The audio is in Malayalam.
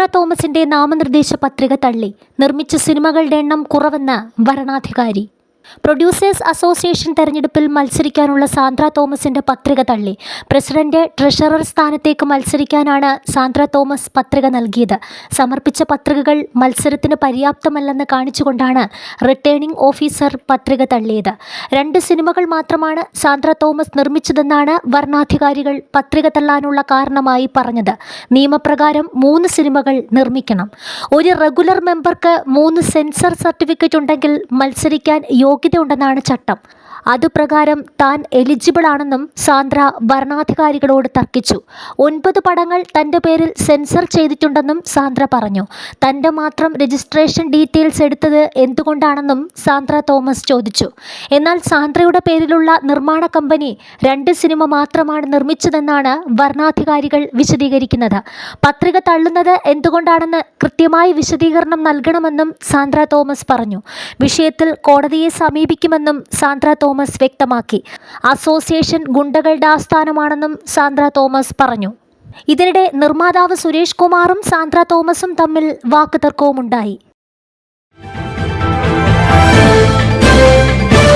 സാന്ദ്ര തോമസിന്റെ നാമനിർദ്ദേശ പത്രിക തള്ളി. നിർമ്മിച്ച സിനിമകളുടെ എണ്ണം കുറവെന്ന് വരണാധികാരി. പ്രൊഡ്യൂസേഴ്സ് അസോസിയേഷൻ തെരഞ്ഞെടുപ്പിൽ മത്സരിക്കാനുള്ള സാന്ദ്ര തോമസിന്റെ പത്രിക തള്ളി. പ്രസിഡന്റ് ട്രഷറർ സ്ഥാനത്തേക്ക് മത്സരിക്കാനാണ് സാന്ദ്ര തോമസ് പത്രിക നൽകിയത്. സമർപ്പിച്ച പത്രികകൾ മത്സരത്തിന് പര്യാപ്തമല്ലെന്ന് കാണിച്ചുകൊണ്ടാണ് റിട്ടേണിംഗ് ഓഫീസർ പത്രിക തള്ളിയത്. രണ്ട് സിനിമകൾ മാത്രമാണ് സാന്ദ്ര തോമസ് നിർമ്മിച്ചതെന്നാണ് വരണാധികാരികൾ പത്രിക തള്ളാനുള്ള കാരണമായി പറഞ്ഞത്. നിയമപ്രകാരം മൂന്ന് സിനിമകൾ നിർമ്മിക്കണം. ഒരു റെഗുലർ മെമ്പർക്ക് മൂന്ന് സെൻസർ സർട്ടിഫിക്കറ്റ് ഉണ്ടെങ്കിൽ മത്സരിക്കാൻ യോഗ്യതയുണ്ടെന്നാണ് ചട്ടം അതുപ്രകാരം താൻ എലിജിബിൾ ആണെന്നും സാന്ദ്ര ഭരണാധികാരികളോട് തർക്കിച്ചു. ഒൻപത് പടങ്ങൾ തന്റെ പേരിൽ സെൻസർ ചെയ്തിട്ടുണ്ടെന്നും സാന്ദ്ര പറഞ്ഞു. തന്റെ മാത്രം രജിസ്ട്രേഷൻ ഡീറ്റെയിൽസ് എടുത്തത് എന്തുകൊണ്ടാണെന്നും സാന്ദ്ര തോമസ് ചോദിച്ചു. എന്നാൽ സാന്ദ്രയുടെ പേരിലുള്ള നിർമ്മാണ കമ്പനി രണ്ട് സിനിമ മാത്രമാണ് നിർമ്മിച്ചതെന്നാണ് ഭരണാധികാരികൾ വിശദീകരിക്കുന്നത്. പത്രിക തള്ളുന്നത് എന്തുകൊണ്ടാണെന്ന് കൃത്യമായി വിശദീകരണം നൽകണമെന്നും സാന്ദ്ര തോമസ് പറഞ്ഞു. വിഷയത്തിൽ കോടതിയെ സമീപിക്കുമെന്നും സാന്ദ്ര തോമസ് വ്യക്തമാക്കി. അസോസിയേഷൻ ഗുണ്ടകളുടെ ആസ്ഥാനമാണെന്നും സാന്ദ്ര തോമസ് പറഞ്ഞു. ഇതിനിടെ നിർമ്മാതാവ് സുരേഷ് കുമാറും സാന്ദ്ര തോമസും തമ്മിൽ വാക്കുതർക്കവുമുണ്ടായി.